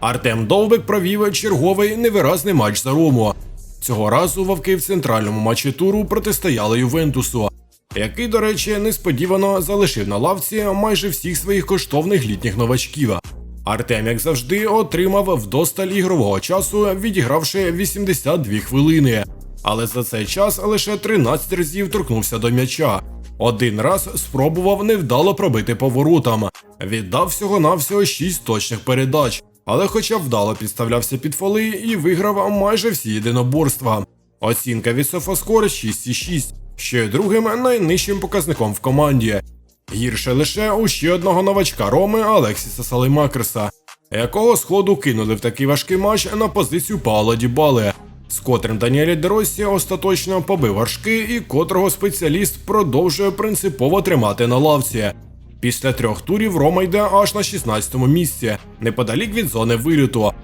Артем Довбик провів черговий невиразний матч за Рому. Цього разу вовки в центральному матчі туру протистояли Ювентусу, який, до речі, несподівано залишив на лавці майже всіх своїх коштовних літніх новачків. Артем, як завжди, отримав вдосталь ігрового часу, відігравши 82 хвилини. Але за цей час лише 13 разів торкнувся до м'яча. Один раз спробував невдало пробити поворотам, віддав всього-навсього 6 точних передач, але хоча вдало підставлявся під фоли і виграв майже всі єдиноборства. Оцінка від Софоскор 6,6, що є другим найнижчим показником в команді. Гірше лише у ще одного новачка Роми Алексіса Салеймакерса, якого сходу кинули в такий важкий матч на позицію Паула Дібали, з котрим Даніелі Деросі остаточно побив горшки і котрого спеціаліст продовжує принципово тримати на лавці. Після трьох турів Рома йде аж на 16-му місці, неподалік від зони виліту,